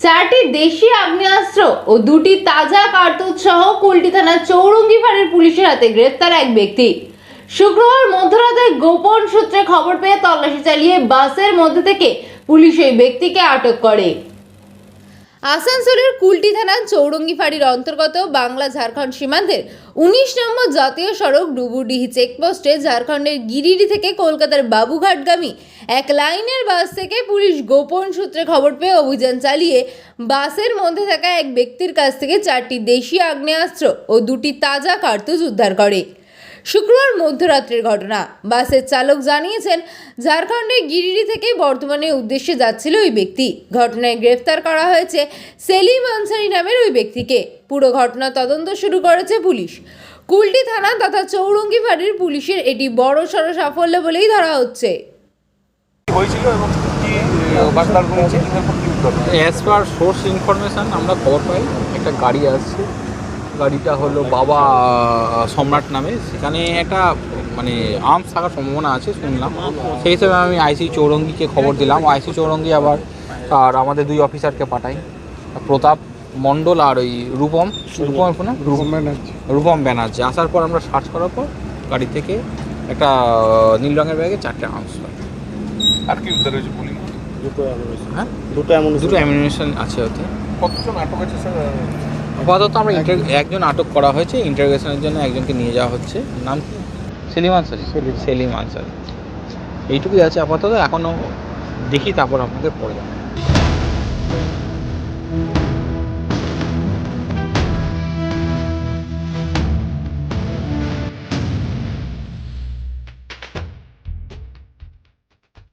চারটি দেশি আগ্নেয়াস্ত্র ও দুটি তাজা কার্তুজ সহ কুলটি থানার চৌরঙ্গি ফাঁড়ির পুলিশের হাতে গ্রেফতার এক ব্যক্তি। শুক্রবার মধ্যরাতে গোপন সূত্রে খবর পেয়ে তল্লাশি চালিয়ে বাসের মধ্যে থেকে পুলিশ ওই ব্যক্তিকে আটক করে। আসানসোলের কুলটি থানার চৌরঙ্গি ফাঁড়ির অন্তর্গত বাংলা ঝাড়খণ্ড সীমান্তের উনিশ নম্বর জাতীয় সড়ক ডুবুডিহি চেকপোস্টে ঝাড়খণ্ডের গিরিডি থেকে কলকাতার বাবুঘাটগামী এক লাইনের বাস থেকে পুলিশ গোপন সূত্রে খবর পেয়ে অভিযান চালিয়ে বাসের মধ্যে থাকা এক ব্যক্তির কাছ থেকে চারটি দেশি আগ্নেয়াস্ত্র ও দুটি তাজা কার্তুজ উদ্ধার করে। শুক্রবার মধ্যরাত্রের ঘটনা। বাসের চালক জানিয়েছেন ঝাড়খণ্ডের গিরিডি থেকে বর্তমানে উদ্দেশ্যে যাচ্ছিল ওই ব্যক্তি। ঘটনায় গ্রেফতার করা হয়েছে সেলিম আনসারি নামের ওই ব্যক্তিকে। পুরো ঘটনা তদন্ত শুরু করেছে পুলিশ। কুলটি থানা তথা চৌরঙ্গি ফাঁড়ির পুলিশের এটি বড় সড় সাফল্য বলেই ধরা হচ্ছে। হয়েছিল এবং অ্যাজ পার সোর্স ইনফরমেশান আমরা খবর পাই একটা গাড়ি আসছে। গাড়িটা হলো বাবা সম্রাট নামে। সেখানে একটা মানে আর্মস থাকার সম্ভাবনা আছে শুনলাম। সেই হিসেবে আমি আইসি চৌরঙ্গিকে খবর দিলাম। আইসি চৌরঙ্গি আবার আর আমাদের দুই অফিসারকে পাঠাই। প্রতাপ মণ্ডল আর ওই রূপম। রূপম ফোনে রূপম ব্যানার্জি। রূপম ব্যানার্জি। আসার পর আমরা সার্চ করার পর গাড়ি থেকে একটা নীল রঙের ব্যাগে চারটে আর্মস পাই আর কি উত্তর হয়েছে পুলিশ হ্যাঁ? দুটো এমন দুটো অ্যামিনেশন আছে ওতে। কতজন আটক আছে স্যার? আপাতত আমরা একজন আটক করা হয়েছে ইন্টারগেশনের জন্য একজনকে নিয়ে যাওয়া হচ্ছে। নাম কি? সেলিম আনসারি। সেলিম আনসারি। এইটুকুই আছে আপাতত এখনও দেখি তারপর আপনাকে পড়ে জানাব।